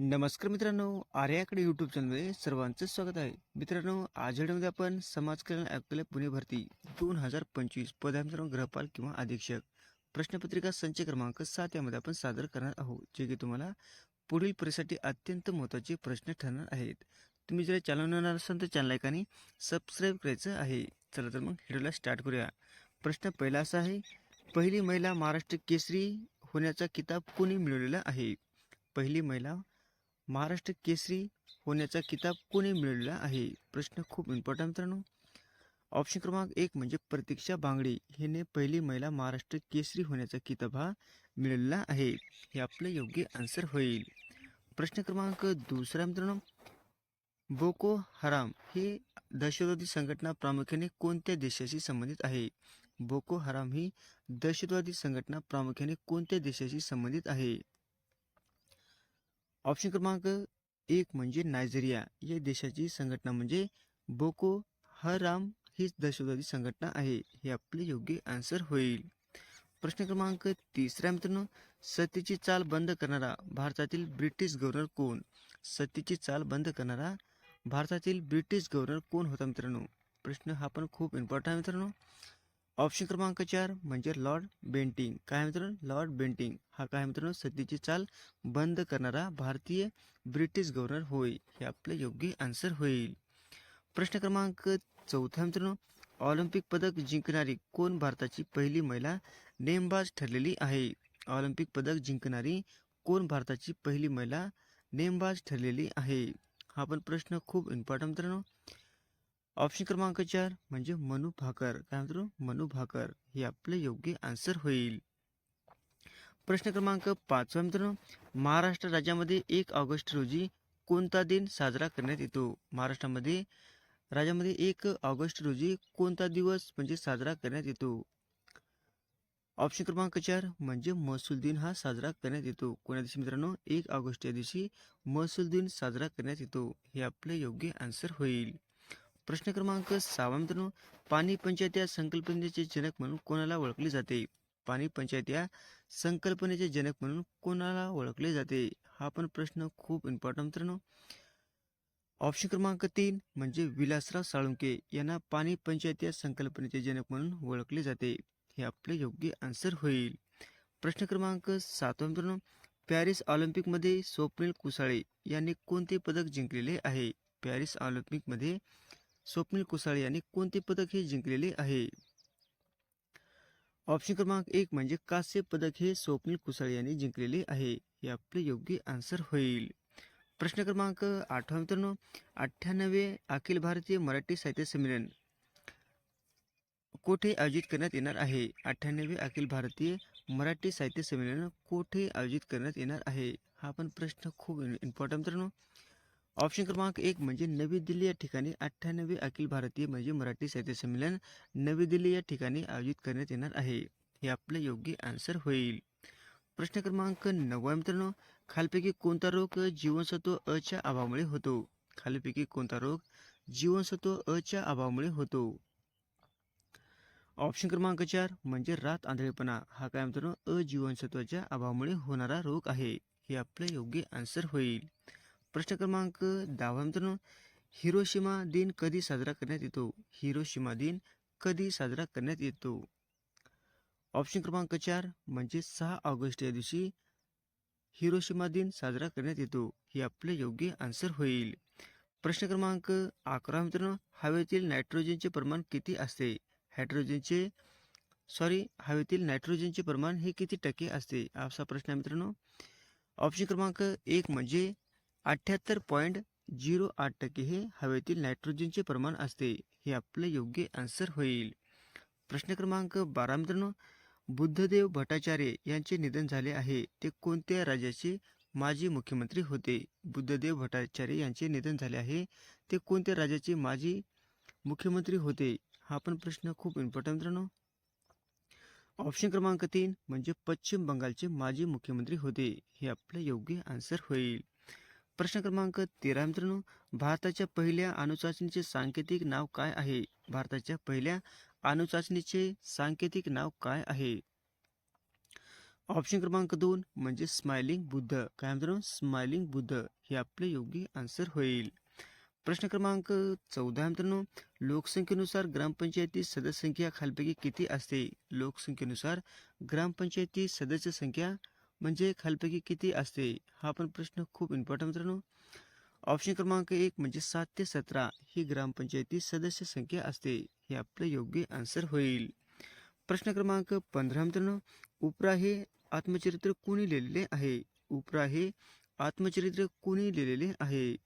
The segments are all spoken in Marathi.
नमस्कार मित्रांनो आर्याकडे यूट्यूब चॅनलमध्ये सर्वांचं स्वागत आहे. मित्रांनो आज व्हिडिओमध्ये आपण समाज कल्याण आयुक्तालय पुणे भरती दोन हजार पंचवीस पदांतर गृहपाल किंवा अधीक्षक प्रश्नपत्रिका संच क्रमांक सात यामध्ये आपण सादर करणार आहोत जे की तुम्हाला पुढील परीक्षेसाठी अत्यंत महत्त्वाचे प्रश्न ठरणार आहेत. तुम्ही जर चॅनल नवीन असाल तर चॅनल ऐकाने सबस्क्राईब करायचं आहे. चला तर मग व्हिडिओला स्टार्ट करूया. प्रश्न पहिला असा आहे पहिली महिला महाराष्ट्र केसरी होण्याचा किताब कोणी मिळवलेला आहे? पहिली महिला महाराष्ट्र केसरी होण्याचा किताब कोणी मिळवला आहे? प्रश्न खूप इम्पॉर्टंट मित्रांनो. ऑप्शन क्रमांक एक म्हणजे प्रतीक्षा बांगडे हिने पहिली महिला महाराष्ट्र केसरी होण्याचा किताब हा मिळवला आहे. हे आपलं योग्य आन्सर होईल. प्रश्न क्रमांक दुसरा मित्रांनो. बोको हराम ही दहशतवादी संघटना प्रामुख्याने कोणत्या देशाशी संबंधित आहे? बोको हराम ही दहशतवादी संघटना प्रामुख्याने कोणत्या देशाशी संबंधित आहे? ऑप्शन क्रमांक एक म्हणजे नायजेरिया. या देशाची संघटना म्हणजे बोको हराम हीच दहशतवादी संघटना आहे. हे आपले योग्य आन्सर होईल. प्रश्न क्रमांक तिसरा मित्रांनो. सत्तेची चाल बंद करणारा भारतातील ब्रिटिश गव्हर्नर कोण? सतीची चाल बंद करणारा भारतातील ब्रिटिश गव्हर्नर कोण होता मित्रांनो? प्रश्न हा पण खूप इम्पॉर्टंट आहे मित्रांनो. ऑप्शन क्रमांक चार म्हणजे लॉर्ड बेंटिंग. काय मित्रांनो? Lord Bentinck. हा काय मित्रांनो? सतीची चाल बंद करणारा भारतीय ब्रिटिश गव्हर्नर होय हे आपले योग्य आन्सर होईल. प्रश्न क्रमांक चौथा मित्रांनो. ऑलिम्पिक पदक जिंकणारी कोण भारताची पहिली महिला नेमबाज ठरलेली आहे? ऑलिम्पिक पदक जिंकणारी कोण भारताची पहिली महिला नेमबाज ठरलेली आहे? हा पण प्रश्न खूप इम्पॉर्टंट मित्रांनो. ऑप्शन क्रमांक चार म्हणजे मनू भाकर. काय म्हणतो? मनू भाकर. हे आपले योग्य आन्सर होईल. प्रश्न क्रमांक पाचवा मित्रांनो. महाराष्ट्र राज्यामध्ये एक ऑगस्ट रोजी कोणता दिन साजरा करण्यात येतो? महाराष्ट्रामध्ये राज्यामध्ये एक ऑगस्ट रोजी कोणता दिवस म्हणजे साजरा करण्यात येतो? ऑप्शन क्रमांक चार म्हणजे महसूल दिन हा साजरा करण्यात येतो. कोण्या दिवशी मित्रांनो? एक ऑगस्ट या दिवशी महसूल दिन साजरा करण्यात येतो. हे आपले योग्य आन्सर होईल. प्रश्न क्रमांक सहावा मित्रांनो पाणी पंचायत या संकल्पनेचे जनक म्हणून कोणाला ओळखले जाते? पाणी पंचायत या संकल्पनेचे जनक म्हणून कोणाला ओळखले जाते? हा पण प्रश्न खूप इम्पॉर्टंट मित्रांनो. ऑप्शन क्रमांक तीन म्हणजे विलासराव साळुंके यांना पाणी पंचायत या संकल्पनेचे जनक म्हणून ओळखले जाते. हे आपले योग्य आन्सर होईल. प्रश्न क्रमांक सातवा मित्रांनो पॅरिस ऑलिम्पिकमध्ये स्वप्नील कुसाळे यांनी कोणते पदक जिंकलेले आहे? पॅरिस ऑलिम्पिकमध्ये स्वप्नील कुसाळे यांनी कोणते पदक हे जिंकलेले आहे? ऑप्शन क्रमांक एक म्हणजे कांस्य पदक हे स्वप्नील कुसाळे यांनी जिंकलेले आहे. हे आपले योग्य आन्सर होईल. प्रश्न क्रमांक आठवा मित्रांनो अठ्ठ्याण्णवे अखिल भारतीय मराठी साहित्य संमेलन कोठे आयोजित करण्यात येणार आहे? अठ्ठ्याण्णवे अखिल भारतीय मराठी साहित्य संमेलन कोठे आयोजित करण्यात येणार आहे? हा पण प्रश्न खूप इम्पॉर्टंट मित्रांनो. ऑप्शन क्रमांक एक म्हणजे नवी दिल्ली या ठिकाणी अठ्ठ्याण्णवे अखिल भारतीय म्हणजे मराठी साहित्य संमेलन नवी दिल्ली या ठिकाणी आयोजित करण्यात येणार आहे. हे आपले योग्य आन्सर होईल. प्रश्न क्रमांक नववा मित्रांनो. खालपैकी कोणता रोग जीवनसत्व अ च्या अभावामुळे होतो? खालीपैकी कोणता रोग जीवनसत्व अ च्या अभावामुळे होतो? ऑप्शन क्रमांक चार म्हणजे रात आंधळेपणा. हा काय मित्रांनो? अजीवनसत्वाच्या अभावामुळे होणारा रोग आहे. हे आपले योग्य आन्सर होईल. प्रश्न क्रमांक दहावा मित्रांनो हिरोशिमा दिन कधी साजरा करण्यात येतो? हिरोशिमा दिन कधी साजरा करण्यात येतो? ऑप्शन क्रमांक चार म्हणजे सहा ऑगस्ट या दिवशी हिरोशिमा दिन साजरा करण्यात येतो हे आपले योग्य आन्सर होईल. प्रश्न क्रमांक अकरा मित्रांनो हवेतील नायट्रोजनचे प्रमाण किती असते? हायड्रोजनचे सॉरी हवेतील नायट्रोजनचे प्रमाण हे किती टक्के असते? असा प्रश्न आहे मित्रांनो. ऑप्शन क्रमांक एक म्हणजे अठ्ठ्याहत्तर पॉईंट झिरो आठ टक्के हे हवेतील नायट्रोजनचे प्रमाण असते. हे आपलं योग्य आन्सर होईल. प्रश्न क्रमांक बारा मित्रांनो. बुद्धदेव भट्टाचार्य यांचे निधन झाले आहे. ते कोणत्या राज्याचे माजी मुख्यमंत्री होते? बुद्धदेव भट्टाचार्य यांचे निधन झाले आहे. ते कोणत्या राज्याचे माजी मुख्यमंत्री होते? हा पण प्रश्न खूप इम्पॉर्टंट मित्रांनो. ऑप्शन क्रमांक तीन म्हणजे पश्चिम बंगालचे माजी मुख्यमंत्री होते. हे आपले योग्य आन्सर होईल. प्रश्न क्रमांक तेरा मित्रांनो. भारताच्या पहिल्या अणुचाचणीचे सांकेतिक नाव काय आहे? भारताच्या पहिल्या अणुचाचणीचे सांकेतिक नाव काय आहे? ऑप्शन क्रमांक दोन म्हणजे स्माइलिंग बुद्ध. काय मित्रांनो? स्माइलिंग बुद्ध. हे आपले योग्य आन्सर होईल. प्रश्न क्रमांक चौदा मित्रांनो. लोकसंख्येनुसार ग्रामपंचायती सदस्य संख्या खालपैकी किती असते? लोकसंख्येनुसार ग्रामपंचायती सदस्य संख्या म्हणजे खालपैकी किती असते हा पण प्रश्न खूप इम्पॉर्टंट मित्रांनो. ऑप्शन क्रमांक एक म्हणजे सात ते सतरा ही ग्रामपंचायती सदस्य संख्या असते हे आपलं योग्य आन्सर होईल. प्रश्न क्रमांक पंधरा मित्रांनो उपरा हे आत्मचरित्र कोणी लिहिलेले आहे? उपरा हे आत्मचरित्र कोणी लिहिलेले आहे?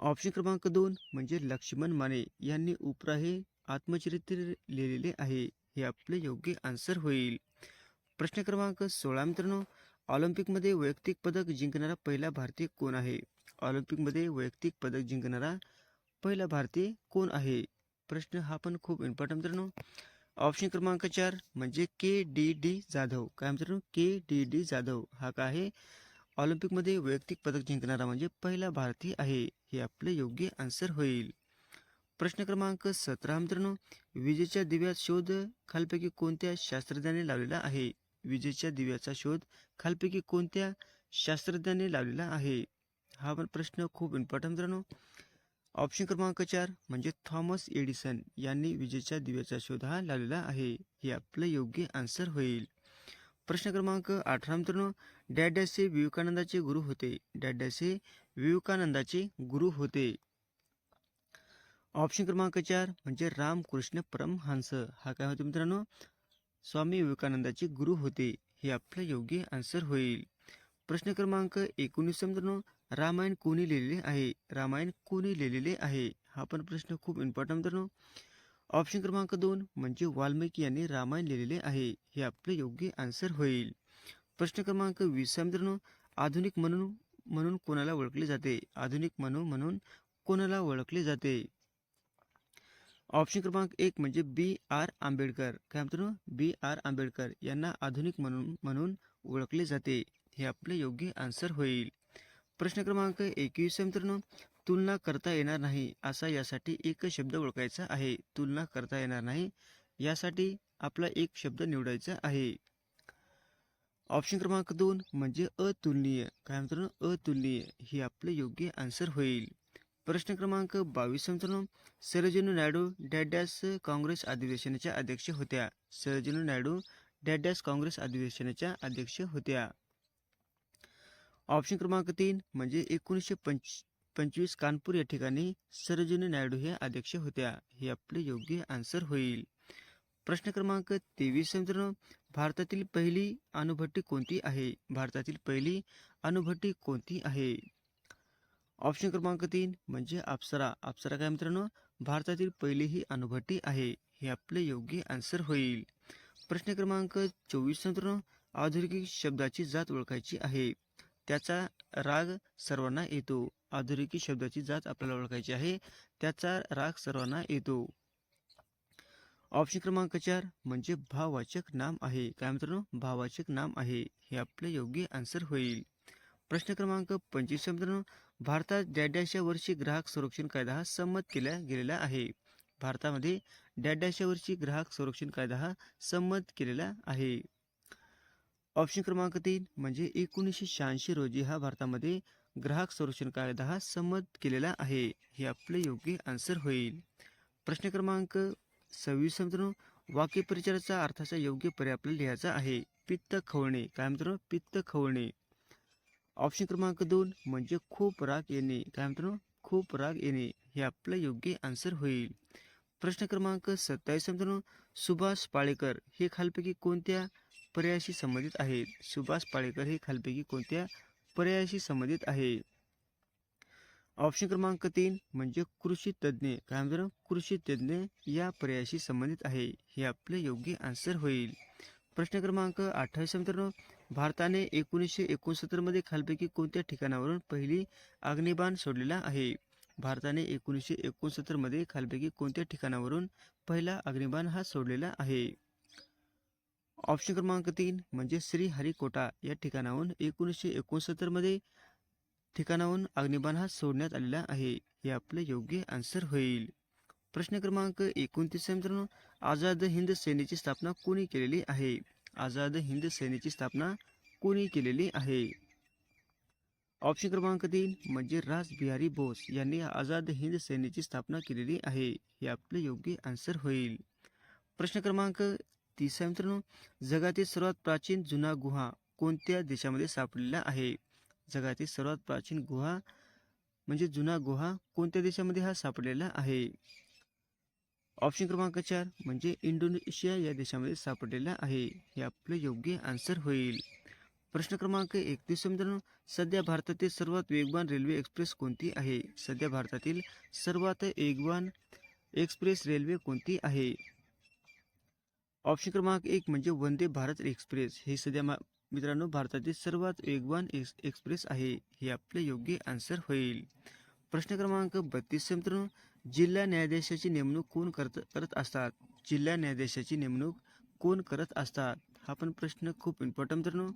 ऑप्शन क्रमांक दोन म्हणजे लक्ष्मण माने यांनी उपरा हे आत्मचरित्र लिहिलेले आहे हे आपले योग्य आन्सर होईल. प्रश्न क्रमांक सोळा मित्रांनो. ऑलिम्पिकमध्ये वैयक्तिक पदक जिंकणारा पहिला भारतीय कोण आहे? ऑलिम्पिकमध्ये वैयक्तिक पदक जिंकणारा पहिला भारतीय कोण आहे? प्रश्न हा पण खूप इम्पॉर्टंट मित्रांनो. ऑप्शन क्रमांक चार म्हणजे के डी डी जाधव. काय मित्रांनो? K D D Jadhav. हा काय आहे? ऑलिम्पिकमध्ये वैयक्तिक पदक जिंकणारा म्हणजे पहिला भारतीय आहे. हे आपले योग्य आन्सर होईल. प्रश्न क्रमांक सतरा मित्रांनो. विजेच्या दिव्यात शोध खालपैकी कोणत्या शास्त्रज्ञाने लावलेला आहे? विजेच्या दिव्याचा शोध खालपैकी कोणत्या शास्त्रज्ञाने लावलेला आहे? हा पण प्रश्न खूप इम्पॉर्टंट मित्रांनो. ऑप्शन क्रमांक चार म्हणजे थॉमस एडिसन यांनी विजेच्या दिव्याचा शोध हा लावलेला आहे. हे आपलं योग्य आन्सर होईल. प्रश्न क्रमांक अठरा मित्रांनो डॅडॅसे विवेकानंदाचे गुरु होते. डॅडॅसे विवेकानंदाचे गुरु होते. ऑप्शन क्रमांक चार म्हणजे रामकृष्ण परमहंस. हा काय होतो मित्रांनो? स्वामी विवेकानंदाचे गुरु होते हे आपलं योग्य आन्सर होईल. प्रश्न क्रमांक एकोणीस मित्रांनो रामायण कोणी लिहिलेले आहे? रामायण कोणी लिहिलेले आहे? हा पण प्रश्न खूप इम्पॉर्टंट मित्रांनो. ऑप्शन क्रमांक दोन म्हणजे वाल्मिकी यांनी रामायण लिहिलेले आहे. हे आपले योग्य आन्सर होईल. प्रश्न क्रमांक वीस मित्रांनो आधुनिक म्हणून म्हणून कोणाला ओळखले जाते? आधुनिक म्हणून म्हणून कोणाला ओळखले जाते? ऑप्शन क्रमांक एक म्हणजे बी आर आंबेडकर. काय म्हणतो बी आर आंबेडकर यांना आधुनिक म्हणून म्हणून ओळखले जाते. हे आपले योग्य आन्सर होईल. प्रश्न क्रमांक एकवीस मित्रांनो. तुलना करता येणार नाही असा यासाठी एक शब्द ओळखायचा आहे. तुलना करता येणार नाही यासाठी आपला एक शब्द निवडायचा आहे. ऑप्शन क्रमांक दोन म्हणजे अतुलनीय. काय म्हणतो अतुलनीय. हे आपले योग्य आन्सर होईल. प्रश्न क्रमांक बावीस मित्रांनो सरोजिनी नायडू डॅडॅस काँग्रेस अधिवेशनाच्या अध्यक्ष होत्या. सरोजिनी नायडू डॅडॅस काँग्रेस अधिवेशनाच्या अध्यक्ष होत्या. ऑप्शन क्रमांक तीन म्हणजे एकोणीसशे पंच पंचवीस कानपूर या ठिकाणी सरोजिनी नायडू हे अध्यक्ष होत्या. हे आपले योग्य आन्सर होईल. प्रश्न क्रमांक तेवीस मित्रांनो भारतातील पहिली अणुभट्टी कोणती आहे? भारतातील पहिली अणुभट्टी कोणती आहे? ऑप्शन क्रमांक तीन म्हणजे अप्सरा. अप्सरा काय मित्रांनो? भारतातील पहिली ही अणुभट्टी आहे. हे आपले योग्य आन्सर होईल. प्रश्न क्रमांक चोवीस मित्रांनो आधुनिक शब्दाची जात ओळखायची आहे. त्याचा राग सर्वांना येतो. आधुनिकी शब्दाची जात आपल्याला ओळखायची आहे. त्याचा राग सर्वांना येतो. ऑप्शन क्रमांक चार म्हणजे भाववाचक नाम आहे. काय मित्रांनो? भाववाचक नाम आहे. हे आपले योग्य आन्सर होईल. प्रश्न क्रमांक पंचवीस मित्रांनो भारतात डॅडॅशच्या वर्षी ग्राहक संरक्षण कायदा हा संमत केला गेलेला आहे. भारतामध्ये डॅडॅशच्या वर्षी ग्राहक संरक्षण कायदा हा संमत केलेला आहे. ऑप्शन क्रमांक तीन म्हणजे एकोणीसशे शहाऐंशी रोजी हा भारतामध्ये ग्राहक संरक्षण कायदा हा संमत केलेला आहे. हे आपले योग्य आन्सर होईल. प्रश्न क्रमांक सव्वीस मित्रांनो वाक्यपरिचाराचा अर्थाचा योग्य पर्याय आपल्याला लिहायचा आहे. पित्त खवणे काय मित्रांनो? पित्त खवणे ऑप्शन क्रमांक दोन म्हणजे खूप राग येणे. काय म्हणतो खूप राग येणे. हे आपलं योग्य आन्सर होईल. प्रश्न क्रमांक सत्तावीस मित्रांनो. सुभाष पाळेकर हे खालपैकी कोणत्या पर्यायाशी संबंधित आहेत? सुभाष पाळेकर हे खालपैकी कोणत्या पर्यायाशी संबंधित आहे ऑप्शन क्रमांक तीन म्हणजे कृषी तज्ज्ञ. काय म्हणतो कृषी तज्ज्ञ या पर्यायाशी संबंधित आहे. हे आपले योग्य आन्सर होईल. प्रश्न क्रमांक अठ्ठावीस मित्रांनो. भारताने एकोणीसशे एकोणसत्तरमध्ये खालपैकी कोणत्या ठिकाणावरून पहिली अग्निबाण सोडलेला आहे? भारताने एकोणीसशे एकोणसत्तरमध्ये खालपैकी कोणत्या ठिकाणावरून पहिला अग्निबाण हा सोडलेला आहे? ऑप्शन क्रमांक तीन म्हणजे श्रीहरिकोटा या ठिकाणाहून एकोणीसशे एकोणसत्तरमध्ये ठिकाणाहून अग्निबाण हा सोडण्यात आलेला आहे. हे आपले योग्य आन्सर होईल. प्रश्न क्रमांक एकोणतीस मित्रांनो आझाद हिंद सेनेची स्थापना कोणी केलेली आहे? आझाद हिंद सेनेची स्थापना कोणी केलेली आहे? ऑप्शन क्रमांक तीन म्हणजे राज बिहारी बोस यांनी आझाद हिंद सेनेची स्थापना केलेली आहे हे आपले योग्य आन्सर होईल. प्रश्न क्रमांक तिसरा मित्रांनो जगातील सर्वात प्राचीन जुना गुहा कोणत्या देशामध्ये सापडलेला आहे? जगातील सर्वात प्राचीन गुहा म्हणजे जुना गुहा कोणत्या देशामध्ये हा सापडलेला आहे? ऑप्शन क्रमांक चार म्हणजे इंडोनेशिया या देशामध्ये सापडलेला आहे. हे आपलं योग्य आन्सर होईल. प्रश्न क्रमांक एकतीस मित्रांनो सध्या भारतातील सर्वात वेगवान रेल्वे एक्सप्रेस कोणती आहे? सध्या भारतातील सर्वात वेगवान एक्सप्रेस रेल्वे कोणती आहे? ऑप्शन क्रमांक एक म्हणजे वंदे भारत एक्सप्रेस. हे सध्या मित्रांनो भारतातील सर्वात वेगवान एक्स एक्सप्रेस आहे. हे आपले योग्य आन्सर होईल. प्रश्न क्रमांक बत्तीस. मित्रांनो जिल्हा न्यायाधीशाची नेमणूक कोण करत करत असतात? जिल्हा न्यायाधीशाची नेमणूक कोण करत असतात? हा पण प्रश्न खूप इम्पॉर्टंट मित्रांनो.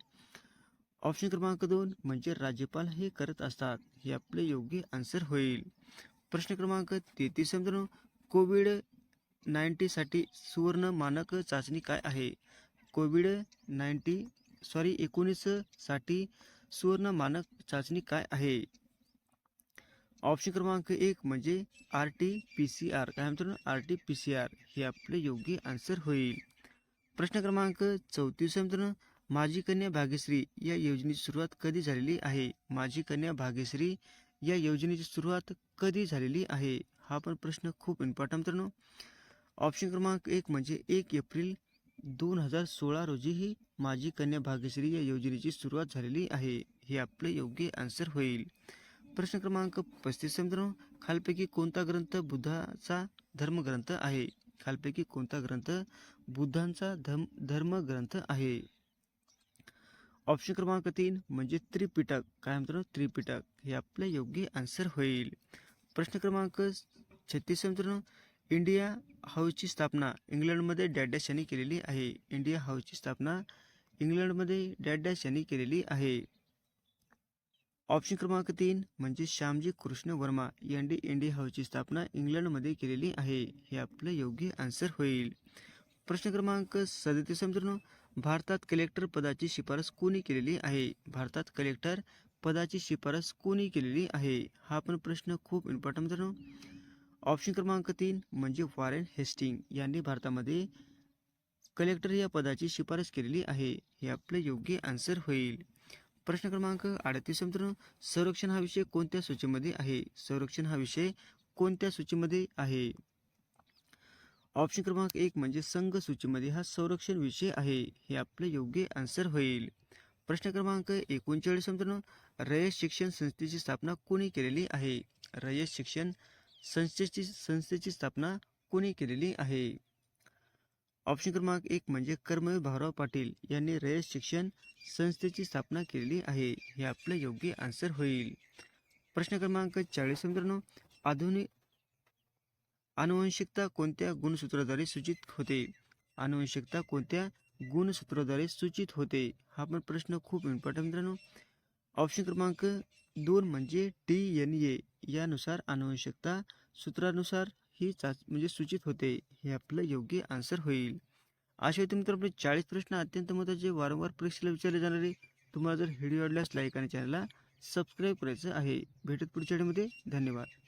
ऑप्शन क्रमांक दोन म्हणजे राज्यपाल हे करत असतात. हे आपले योग्य आन्सर होईल. प्रश्न क्रमांक तेहतीस मित्रांनो. कोविड नाईन्टीसाठी सुवर्ण मानक चाचणी काय आहे? कोविड नाईन्टी सॉरी एकोणीससाठी सुवर्ण मानक चाचणी काय आहे? ऑप्शन क्रमांक एक म्हणजे R T P C R. काय म्हणतो R T P C R. हे आपले योग्य आन्सर होईल. प्रश्न क्रमांक चौतीस मित्रांनो. माझी कन्या भाग्यश्री या योजनेची सुरुवात कधी झालेली आहे? माझी कन्या भाग्यश्री या योजनेची सुरुवात कधी झालेली आहे? हा पण प्रश्न खूप इम्पॉर्टंट मित्रांनो. ऑप्शन क्रमांक एक म्हणजे एक एप्रिल दोन हजार सोळा रोजी ही माझी कन्या भाग्यश्री या योजनेची सुरुवात झालेली आहे. हे आपले योग्य आन्सर होईल. प्रश्न क्रमांक पस्तीस मित्रांनो खालपैकी कोणता ग्रंथ बुद्धाचा धर्मग्रंथ आहे? खालपैकी कोणता ग्रंथ बुद्धांचा धर्म धर्मग्रंथ आहे? ऑप्शन क्रमांक तीन म्हणजे त्रिपिटक. काय मित्रांनो त्रिपिटक. हे आपले योग्य आन्सर होईल. प्रश्न क्रमांक छत्तीस मित्रांनो इंडिया हाऊसची स्थापना इंग्लंडमध्ये डॅडॅश यांनी केलेली आहे. इंडिया हाऊसची स्थापना इंग्लंडमध्ये डॅडॅश यांनी केलेली आहे. ऑप्शन क्रमांक तीन म्हणजे श्यामजी कृष्ण वर्मा यांनी इंडिया हाऊसची स्थापना इंग्लंडमध्ये केलेली आहे. हे आपलं योग्य आन्सर होईल. प्रश्न क्रमांक सदतीस मित्रांनो भारतात कलेक्टर पदाची शिफारस कोणी केलेली आहे? भारतात कलेक्टर पदाची शिफारस कोणी केलेली आहे? हा पण प्रश्न खूप इम्पॉर्टंट मित्रांनो. ऑप्शन क्रमांक तीन म्हणजे वॉरेन हेस्टिंग यांनी भारतामध्ये कलेक्टर या पदाची शिफारस केलेली आहे. हे आपलं योग्य आन्सर होईल. प्रश्न क्रमांक अडतीस मित्रांनो संरक्षण हा विषय कोणत्या सूचीमध्ये आहे? संरक्षण हा विषय कोणत्या सूचीमध्ये आहे? ऑप्शन क्रमांक एक म्हणजे संघ सूचीमध्ये हा संरक्षण विषय आहे. हे आपले योग्य आन्सर होईल. प्रश्न क्रमांक एकोणचाळीस मित्रांनो रयत शिक्षण संस्थेची स्थापना कोणी केलेली आहे? रयत शिक्षण संस्थेची संस्थेची स्थापना कोणी केलेली आहे? ऑप्शन क्रमांक एक म्हणजे कर्मवीर भाऊराव पाटील यांनी रयत शिक्षण संस्थेची स्थापना केलेली आहे. हे आपले योग्य आन्सर होईल. प्रश्न क्रमांक चाळीस मित्रांनो आधुनिक आनुवंशिकता कोणत्या गुणसूत्राद्वारे सूचित होते? आनुवंशिकता कोणत्या गुणसूत्राद्वारे सूचित होते? हा पण प्रश्न खूप इम्पॉर्टंट मित्रांनो. ऑप्शन क्रमांक दोन म्हणजे टी एन ए. यानुसार आनुवंशिकता सूत्रानुसार ही चाच म्हणजे सूचित होते हे आपलं योग्य आन्सर होईल. असे होते मित्र आपले चाळीस प्रश्न अत्यंत महत्त्वाचे वारंवार परीक्षेला विचारले जाणारे तुम्हाला जर व्हिडिओ आवडल्यास लाईक आणि चॅनलला सबस्क्राईब करायचं आहे. भेटत पुढच्या व्हिडिओमध्ये धन्यवाद.